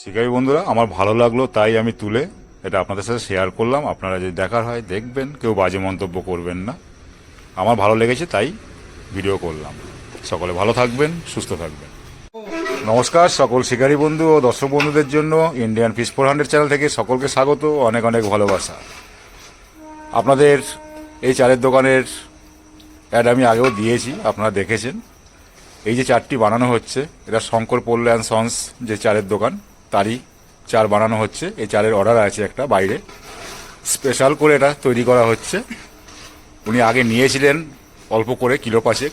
শিকারী বন্ধুরা, আমার ভালো লাগল, তাই আমি তুলে এটা আপনাদের সাথে শেয়ার করলাম। আপনারা যদি দেখার হয়, দেখবেন, কেউ বাজে মন্তব্য করবেন না। আমার ভালো লেগেছে, তাই ভিডিও করলাম। সকলে ভালো থাকবেন, সুস্থ থাকবেন। নমস্কার, সকল শিকারী বন্ধু ও দর্শক বন্ধুদের জন্য Indian fish four hundred channel থেকে সকলকে স্বাগত, অনেক অনেক ভালোবাসা। আপনাদের এই চালের দোকানের অ্যাড আমি আগেও দিয়েছি, আপনারা দেখেছেন। এই যে চারটি বানানো হচ্ছে, এটা শঙ্কর পোল্লা অ্যান্ড সন্স যে চালের দোকান তারই চার বানানো হচ্ছে। এই চালের অর্ডার আছে একটা বাইরে। স্পেশাল করে এটা তৈরি করা হচ্ছে। উনি আগে নিয়েছিলেন অল্প করে কিলো পাঁচেক।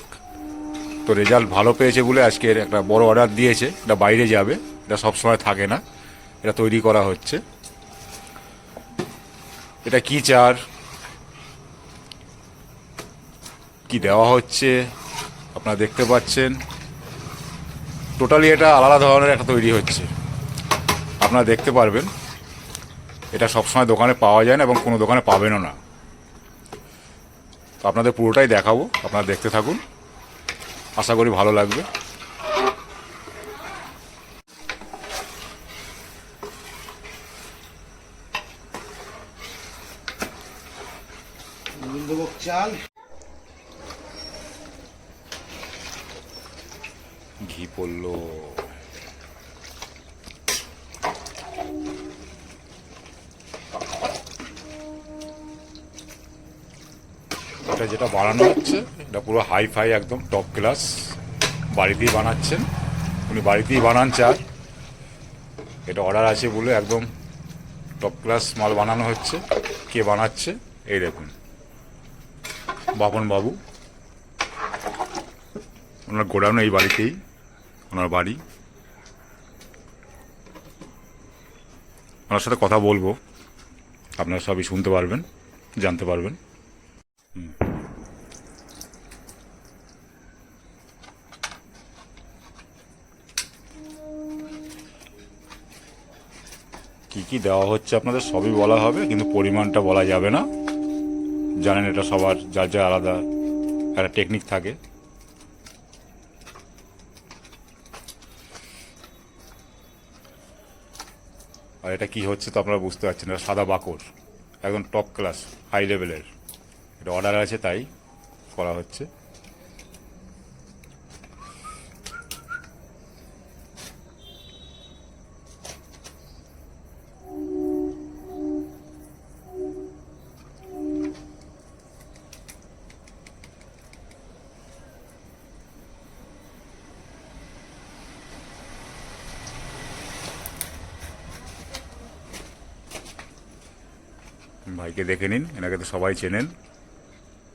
তো রেজাল্ট ভালো পেয়েছে বলে আজকের একটা বড় অর্ডার দিয়েছে। এটা বাইরে যাবে। এটা সবসময় থাকে না। এটা তৈরি করা হচ্ছে। এটা কি চার? কি দেওয়া হচ্ছে? আপনারা দেখতে পাচ্ছেন। টোটালি এটা আলাদা ধরনের একটা তৈরি হচ্ছে। আপনারা দেখতে পারবেন এটা সবসময় দোকানে পাওয়া যায় না এবং কোনো দোকানে পাবেনও না। তো আপনাদের পুরোটাই দেখাবো আপনারা দেখতে থাকুন। আশা করি ভালো লাগবে। চাল। ঘি পড়ল। এটা যেটা বানানো হচ্ছে, এটা পুরো হাই ফাই একদম টপ ক্লাস বাড়িতেই বানাচ্ছেন। উনি বাড়িতেই বানান চার এটা অর্ডার আছে বলে একদম টপ ক্লাস মাল বানানো হচ্ছে। কে বানাচ্ছে? এই দেখুন। বাপন বাবু ওনার গোডাউন এই বাড়িতেই, ওনার বাড়ি। ওনার সাথে কথা বলব। আপনারা সবই শুনতে পারবেন, জানতে পারবেন। হুম। কি কি দেওয়া হচ্ছে আপনাদের সবই বলা হবে, কিন্তু পরিমাণটা বলা যাবে না। জানেন এটা সবার, যার যার আলাদা একটা টেকনিক থাকে। আর এটা কি হচ্ছে তো আপনারা বুঝতে পারছেন এটা সাদা বাকর, একদম টপ ক্লাস হাই লেভেলের এটা অর্ডার আছে, তাই করা হচ্ছে। ভাইকে দেখে নিন, এনাকে তো সবাই চেনেন,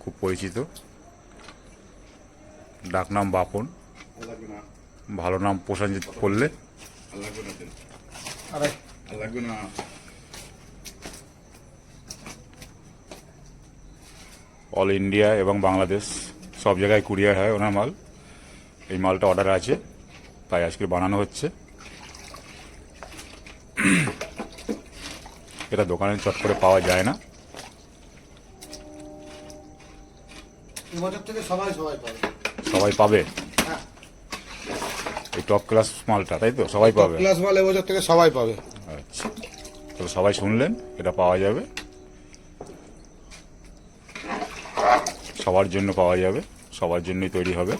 খুব পরিচিত। ডাক নাম বাপন, ভালো নাম লাগবে না অল ইন্ডিয়া এবং বাংলাদেশ, সব জায়গায় কুরিয়ার হয় ওনার মাল। এই মালটা অর্ডার আছে, তাই আজকে বানানো হচ্ছে। এটা দোকানে চট করে পাওয়া যায় না। থেকে সবাই সবাই পাবে। সবাই পাবে? হ্যাঁ। এই টপ ক্লাস মালটা তাই তো? সবাই পাবে? ক্লাস মাল এবছর থেকে সবাই পাবে। আচ্ছা। তো সবাই শুনলেন এটা পাওয়া যাবে। সবার জন্য পাওয়া যাবে সবার জন্যই তৈরি হবে।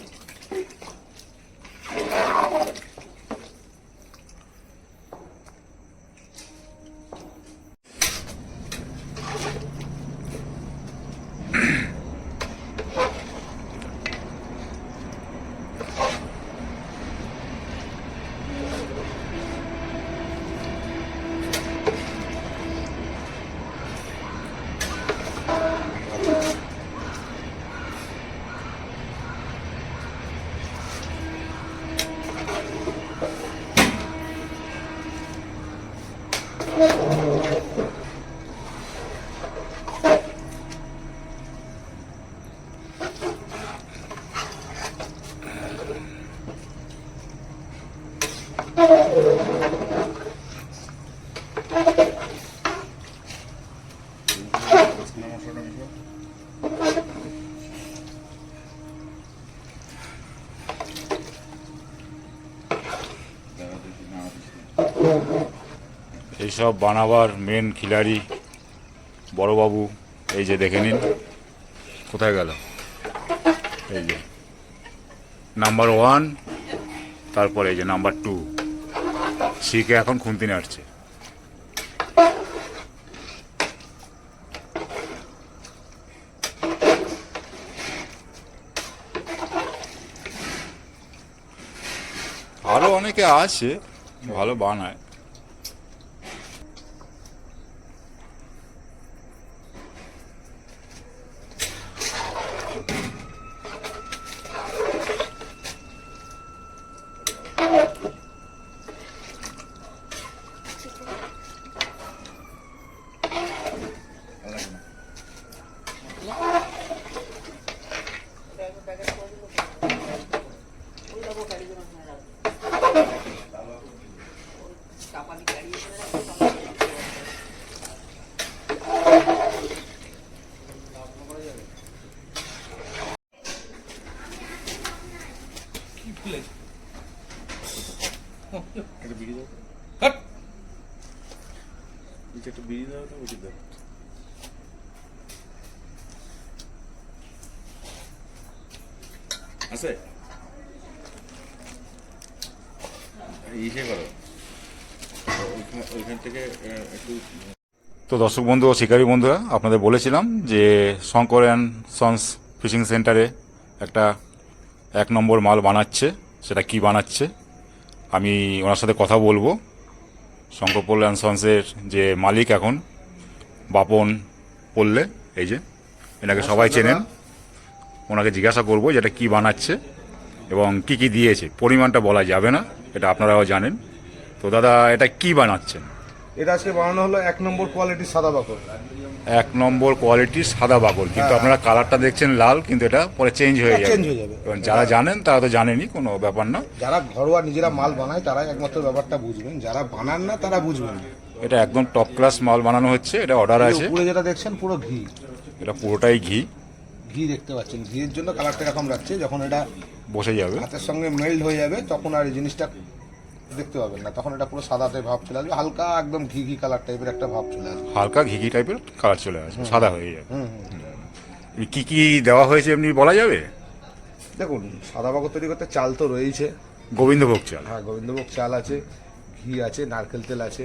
এইসব বানাবার মেন খিলাড়ি বড়বাবু, এই যে দেখে নিন। কোথায় গেল? এই যে। নাম্বার ওয়ান তারপরে এই যে নাম্বার টু শিখে এখন খুন্তি নাড়ছে। আরও অনেকে আছে ভালো বানায়। আছে? ইসে করো। ওইখান- ওইখান থেকে একটু তো দর্শক বন্ধু ও শিকারী বন্ধুরা আপনাদের বলেছিলাম যে শঙ্কর অ্যান্ড সন্স ফিশিং সেন্টারে একটা এক নম্বর মাল বানাচ্ছে। সেটা কি বানাচ্ছে? আমি ওনার সাথে কথা বলব। শঙ্কর পোল অ্যান্ড সন্সের যে মালিক এখন বাপন পড়লে এই যে এনাকে সবাই চেনেন। ওনাকে জিজ্ঞাসা করব যে এটা কী বানাচ্ছে এবং কি কি দিয়েছে। পরিমাণটা বলা যাবে না এটা আপনারাও জানেন। তো দাদা এটা কি বানাচ্ছেন? এটা আজকে বানানো হলো এক নম্বর কোয়ালিটির সাদা বাকর এক নম্বর কোয়ালিটির সাদা বাকল কিন্তু আপনারা কালারটা দেখছেন লাল কিন্তু এটা পরে চেঞ্জ হয়ে হ্যাঁ, যাবে। change হয়ে যাবে। এবং যারা জানেন তারা তো জানেনই কোনো ব্যাপার না। যারা ঘরোয়া নিজেরা মাল বানায় তারাই একমাত্র ব্যাপারটা বুঝবেন। যারা বানান না তারা বুঝবেন না। এটা একদম টপ ক্লাস মাল বানানো হচ্ছে এটা অর্ডার আছে। উপরে যেটা দেখছেন পুরো ঘি। এটা পুরোটাই ঘি। ঘি দেখতে পাচ্ছেন। ঘিয়ের জন্য কালারটা এরকম রাখছে যখন এটা বসে যাবে। হাতের সঙ্গে মেল্ট হয়ে যাবে তখন আর এই জিনিসটা দেখতে পাবেন না। তখন এটা পুরো সাদাতে ভাব চলে আসবে হালকা একদম ঘি ঘি কালার টাইপের একটা ভাব চলে আসবে। হালকা ঘি ঘি টাইপের কালার চলে আসবে সাদা হয়ে যাবে। হুম হুম কি কি দেওয়া হয়েছে এমনি বলা যাবে? দেখুন সাদা বাকর তৈরি করতে চাল তো রয়েছে গোবিন্দভোগ চাল। হ্যাঁ গোবিন্দভোগ চাল আছে ঘি আছে নারকেল তেল আছে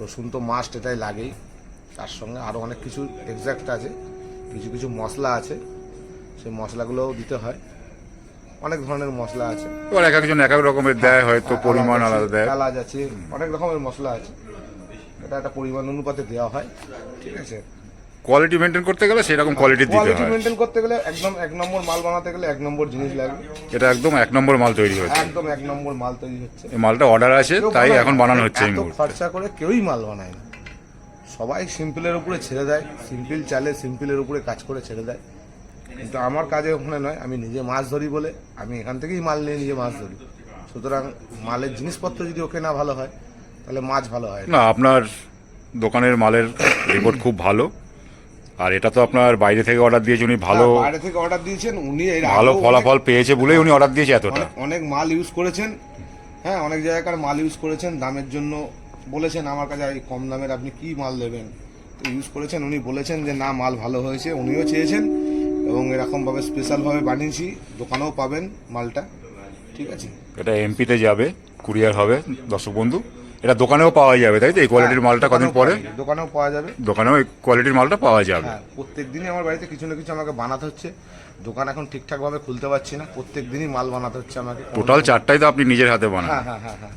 রসুন তো মাস্ট এটাই লাগেই। তার সঙ্গে আরও অনেক কিছু এক্সাক্ট আছে। কিছু কিছু মশলা আছে সেই মশলাগুলোও দিতে হয়। অনেক ধরনের মশলা আছে। এবার এক একজন এক এক রকমের দেয় হয়তো পরিমাণ আলাদা দেয়। এলাচ আছে অনেক রকমের মশলা আছে। এটা একটা পরিমাণ অনুপাতে দেওয়া হয় ঠিক আছে? কোয়ালিটি মেনটেন করতে গেলে সেরকম কোয়ালিটি দিতে কোয়ালিটি মেনটেন করতে গেলে একদম এক নম্বর মাল বানাতে গেলে এক নম্বর জিনিস লাগবে। এটা একদম এক নম্বর মাল তৈরি হচ্ছে। একদম এক নম্বর মাল তৈরি হচ্ছে। এই মালটা অর্ডার আছে তাই এখন বানানো হচ্ছে এই মুহূর্তে। খরচা করে কেউই মাল বানায় না। সবাই সিম্পলের উপরে ছেড়ে দেয়। সিম্পল চালে সিম্পলের উপরে কাজ করে ছেড়ে দেয়। কিন্তু আমার কাজে ওখানে নয় আমি নিজে মাছ ধরি বলে আমি এখান থেকেই মাল নিয়ে নিজে মাছ ধরি। সুতরাং মালের জিনিসপত্র যদি ওকে না ভালো হয় তাহলে মাছ ভালো হয় না। আপনার দোকানের মালের রিপোর্ট খুব ভালো। আর এটা তো আপনার বাইরে থেকে অর্ডার দিয়েছে উনি ভালো হ্যাঁ, বাইরে থেকে অর্ডার দিয়েছেন উনি ভালো ফলাফল পেয়েছে বলেই উনি অর্ডার দিয়েছে এতটা। অনেক অনেক মাল ইউজ করেছেন। হ্যাঁ অনেক জায়গাকার মাল ইউজ করেছেন দামের জন্য বলেছেন আমার কাছে এই কম দামের আপনি কি মাল দেবেন? তো ইউজ করেছেন উনি বলেছেন যে না মাল ভালো হয়েছে। উনিও চেয়েছেন এবং এরকমভাবে স্পেশালভাবে বানিয়েছি দোকানেও পাবেন মালটা। ঠিক আছে? এটা এমপিতে যাবে কুরিয়ার হবে দর্শক বন্ধু। এটা দোকানেও পাওয়া যাবে তাই তো? এই কোয়ালিটির মালটা কদিন পরে? দোকানেও পাওয়া যাবে দোকানেও এই কোয়ালিটির মালটা পাওয়া যাবে। হ্যাঁ প্রত্যেক দিনই আমার বাড়িতে কিছু না কিছু আমাকে বানাতে হচ্ছে। দোকান এখন ঠিকঠাকভাবে খুলতে পারছি না প্রত্যেক দিনই মাল বানাতে হচ্ছে আমাকে। টোটাল চারটাই তো আপনি নিজের হাতে বানান। হ্যাঁ হ্যাঁ হ্যাঁ হ্যাঁ।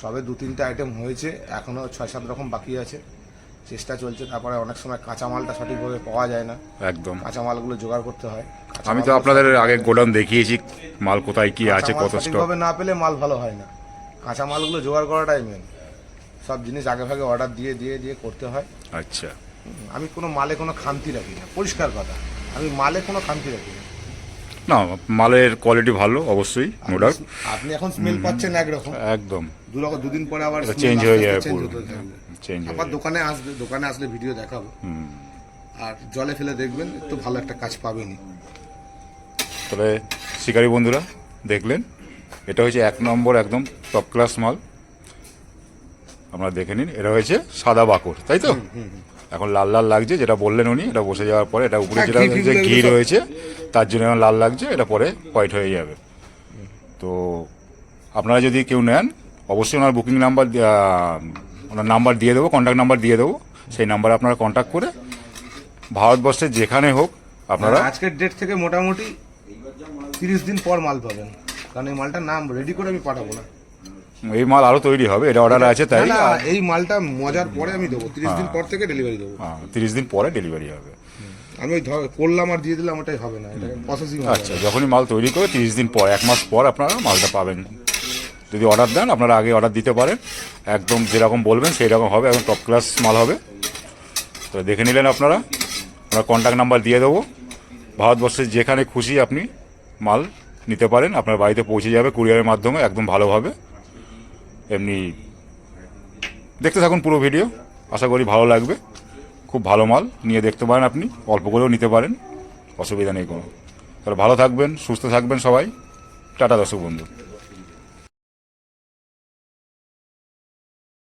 সবে দু তিনটে আইটেম হয়েছে এখনও ছয় সাত রকম বাকি আছে। চেষ্টা চলছে তারপরে অনেক সময় কাঁচা মালটা সঠিকভাবে পাওয়া যায় না। একদম। কাঁচা মালগুলো জোগাড় করতে হয়। আমি তো আপনাদের আগে গোডাউন দেখিয়েছি মাল কোথায় কি আছে কত সঠিকভাবে না পেলে মাল ভালো হয় না। কাঁচা মালগুলো জোগাড় করাটাই মেন সব জিনিস আগে ভাগে অর্ডার দিয়ে দিয়ে দিয়ে করতে হয়। আচ্ছা। আমি কোনো মালে কোনো খামতি রাখি না। পরিষ্কার কথা আমি মালে কোনো খামতি রাখি না। না মালের কোয়ালিটি ভালো অবশ্যই নো ডাউট আপনি- এখন স্মেল পাচ্ছেন একরকম। একদম। দুদিন পরে আবার চেঞ্জ হয়ে যাবে পুরো। চেঞ্জ আবার দোকানে আসবে দোকানে আসলে ভিডিও দেখাবো। আর জলে ফেলে দেখবেন একটু ভালো একটা কাজ পাবেনই। তবে শিকারী বন্ধুরা দেখলেন? এটা হয়েছে এক নম্বর একদম টপ ক্লাস মাল। আপনারা দেখে নিন এটা হয়েছে সাদা বাকর তাই তো? এখন লাল লাল লাগছে যেটা বললেন উনি এটা বসে যাওয়ার পরে এটা উপরে হ্যাঁ, যেটা যে ঘি রয়েছে। তার জন্য এখন লাল লাগছে এটা পরে হোয়াইট হয়ে যাবে। তো আপনারা যদি কেউ নেন অবশ্যই ওনার বুকিং নাম্বার ওনার নাম্বার দিয়ে দেবো কন্ট্যাক্ট নাম্বার দিয়ে দেবো। সেই নাম্বারে আপনারা কন্ট্যাক্ট করে ভারতবর্ষের যেখানে হোক আপনারা আজকের ডেট থেকে মোটামুটি তিরিশ দিন পর মাল পাবেন। কারণ এই মালটার নাম রেডি করে আমি পাঠাবো না। এই মাল আরও তৈরি হবে এটা অর্ডার আছে তাই। এই মালটা মজার পরে আমি দেবো। তিরিশ দিন পর থেকে ডেলিভারি দেবো। তিরিশ দিন পরে ডেলিভারি হবে। আমি ওই করলাম আর দিয়ে দিলাম ওটাই হবে না। এটা প্রসেসিং আচ্ছা যখনই মাল তৈরি করে তিরিশ দিন পর এক মাস পর আপনারা মালটা পাবেন। যদি অর্ডার দেন আপনারা আগে অর্ডার দিতে পারেন। একদম যেরকম বলবেন সেই রকম হবে একদম টপ ক্লাস মাল হবে। তো দেখে নিলেন আপনারা। আমরা কন্ট্যাক্ট নাম্বার দিয়ে দেবো। ভারতবর্ষের যেখানে খুশি আপনি মাল নিতে পারেন। আপনার বাড়িতে পৌঁছে যাবে কুরিয়ারের মাধ্যমে একদম ভালোভাবে। এমনি দেখতে থাকুন পুরো ভিডিও আশা করি ভালো লাগবে। খুব ভালো মাল নিয়ে দেখতে পারেন আপনি, অল্প করেও নিতে পারেন, অসুবিধা নেই কোনো। তাহলে ভালো থাকবেন, সুস্থ থাকবেন সবাই। টাটা দর্শক বন্ধু।